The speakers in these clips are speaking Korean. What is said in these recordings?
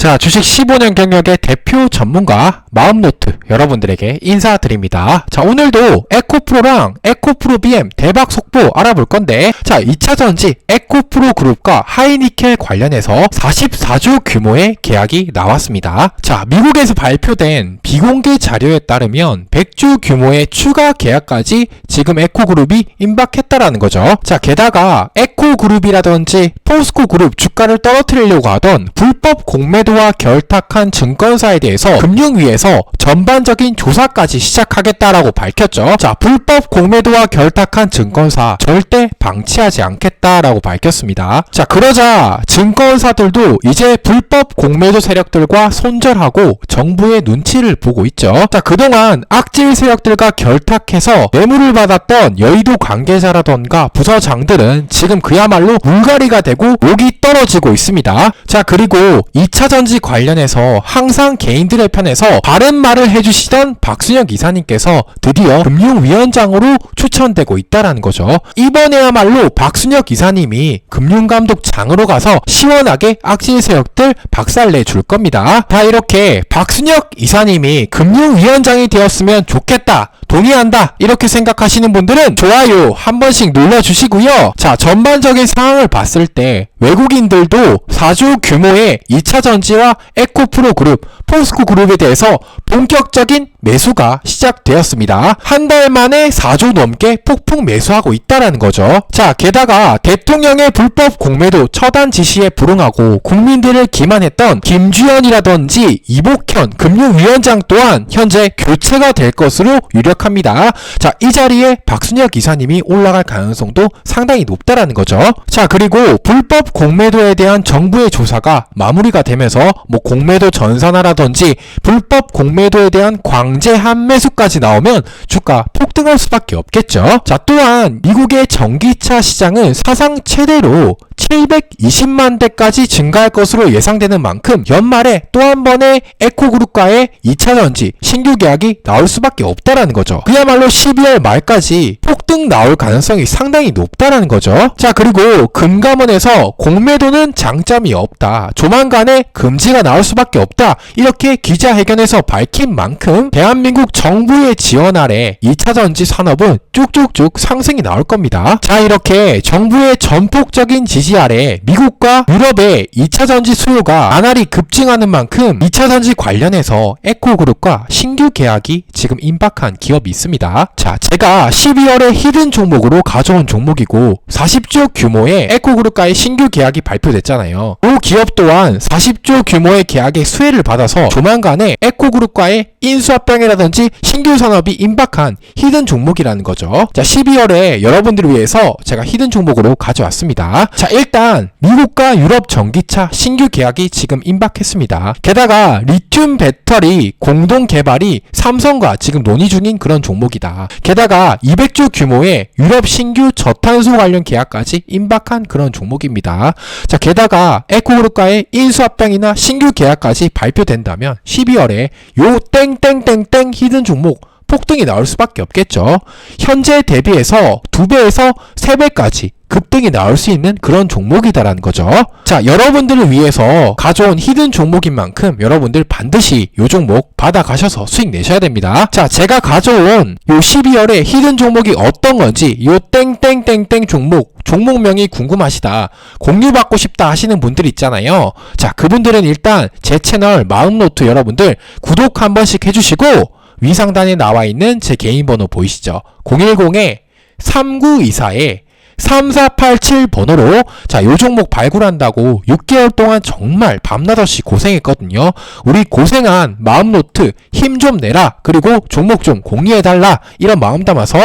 자, 주식 15년 경력의 대표 전문가 마음노트 여러분들에게 인사드립니다. 자, 오늘도 에코프로랑 에코 프로 BM 대박 속보 알아볼 건데, 자, 2차 전지 에코프로 그룹과 하이니켈 관련해서 44조 규모의 계약이 나왔습니다. 자, 미국에서 발표된 비공개 자료에 따르면 100조 규모의 추가 계약까지 지금 에코그룹이 임박했다라는 거죠. 자, 게다가 에코그룹이라든지 포스코 그룹 주가를 떨어뜨리려고 하던 불법 공매도와 결탁한 증권사에 대해서 금융위에서 전반적인 조사까지 시작하겠다라고 밝혔죠. 자, 불법 공매도와 결탁한 증권사 절대 방치하지 않겠다라고 밝혔습니다. 자, 그러자 증권사들도 이제 불법 공매도 세력들과 손절하고 정부의 눈치를 보고 있죠. 자, 그동안 악질 세력들과 결탁해서 뇌물을 받았던 여의도 관계자라던가 부서장들은 지금 그야말로 물갈이가 되고 목이 떨어지고 있습니다. 자, 그리고 2차 전지 관련해서 항상 개인들의 편에서 바른 말을 해주시던 박순혁 이사님께서 드디어 금융위원장으로 추 천되고 있다라는 거죠. 이번에야말로 박순혁 이사님이 금융감독장으로 가서 시원하게 악질 세력들 박살내 줄 겁니다. 다 이렇게 박순혁 이사님이 금융위원장이 되었으면 좋겠다. 동의한다. 이렇게 생각하시는 분들은 좋아요 한 번씩 눌러주시고요. 자, 전반적인 상황을 봤을 때 외국인들도 4조 규모의 2차 전지와 에코프로 그룹, 포스코 그룹에 대해서 본격적인 매수가 시작되었습니다. 한 달 만에 4조 넘게 폭풍 매수하고 있다라는 거죠. 자, 게다가 대통령의 불법 공매도 처단 지시에 불응하고 국민들을 기만했던 김주현이라든지 이복현 금융위원장 또한 현재 교체가 될 것으로 유력 합니다. 자, 이 자리에 박순혁 기사님이 올라갈 가능성도 상당히 높다라는 거죠. 자, 그리고 불법 공매도에 대한 정부의 조사가 마무리가 되면서 뭐 공매도 전산화라든지 불법 공매도에 대한 광제 한매수까지 나오면 주가 폭등할 수밖에 없겠죠. 자, 또한 미국의 전기차 시장은 사상 최대로 720만 대까지 증가할 것으로 예상되는 만큼 연말에 또 한 번의 에코그룹과의 2차 전지 신규 계약이 나올 수밖에 없다라는 거죠. 그야말로 12월 말까지 폭등 나올 가능성이 상당히 높다라는 거죠. 자, 그리고 금감원에서 공매도는 장점이 없다. 조만간에 금지가 나올 수밖에 없다. 이렇게 기자회견에서 밝힌 만큼 대한민국 정부의 지원 아래 2차 전지 산업은 쭉쭉쭉 상승이 나올 겁니다. 자, 이렇게 정부의 전폭적인 지지 아래 미국과 유럽의 2차 전지 수요가 나날이 급증하는 만큼 2차 전지 관련해서 에코그룹과 신규 계약이 지금 임박한 기업이 있습니다. 자, 제가 12월에 히든 종목으로 가져온 종목이고 40조 규모의 에코그룹과의 신규 계약이 발표됐잖아요. 이 기업 또한 40조 규모의 계약의 수혜를 받아서 조만간에 에코그룹과의 인수합병이라든지 신규 산업이 임박한 히든 종목이라는 거죠. 자, 12월에 여러분들을 위해서 제가 히든 종목으로 가져왔습니다. 자, 일단 미국과 유럽 전기차 신규 계약이 지금 임박했습니다. 게다가 리튬 배터리 공동 개발이 삼성과 지금 논의 중인 그런 종목이다. 게다가 200조 규모의 유럽 신규 저탄소 관련 계약까지 임박한 그런 종목입니다. 자, 게다가 에코그룹과의 인수합병이나 신규 계약까지 발표된다면 12월에 요 땡땡땡땡 히든 종목 폭등이 나올 수밖에 없겠죠. 현재 대비해서 2배에서 3배까지 급등이 나올 수 있는 그런 종목이다라는 거죠. 자, 여러분들을 위해서 가져온 히든 종목인 만큼 여러분들 반드시 요 종목 받아가셔서 수익 내셔야 됩니다. 자, 제가 가져온 요 12월에 히든 종목이 어떤 건지 요 땡땡땡땡 종목 종목명이 궁금하시다. 공유받고 싶다 하시는 분들 있잖아요. 자, 그분들은 일단 제 채널 마음노트 여러분들 구독 한 번씩 해주시고 위 상단에 나와 있는 제 개인 번호 보이시죠? 010에 3924에 3487 번호로 자, 요 종목 발굴한다고 6개월 동안 정말 밤낮없이 고생했거든요. 우리 고생한 마음노트 힘 좀 내라. 그리고 종목 좀 공유해달라. 이런 마음 담아서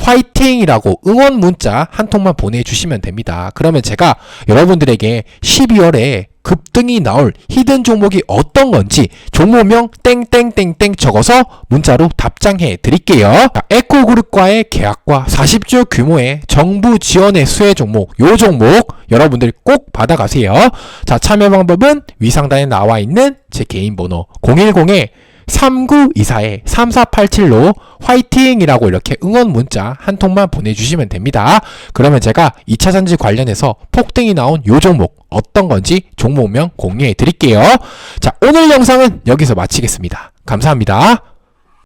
화이팅이라고 응원 문자 한 통만 보내주시면 됩니다. 그러면 제가 여러분들에게 12월에 급등이 나올 히든 종목이 어떤 건지 종목명 땡땡땡땡 적어서 문자로 답장해 드릴게요. 자, 에코그룹과의 계약과 40조 규모의 정부 지원의 수혜 종목, 요 종목 여러분들 꼭 받아가세요. 자, 참여 방법은 위상단에 나와 있는 제 개인 번호 010에 3924에 3487로 화이팅이라고 이렇게 응원 문자 한 통만 보내주시면 됩니다. 그러면 제가 2차 전지 관련해서 폭등이 나온 요 종목 어떤 건지 종목명 공유해 드릴게요. 자, 오늘 영상은 여기서 마치겠습니다. 감사합니다.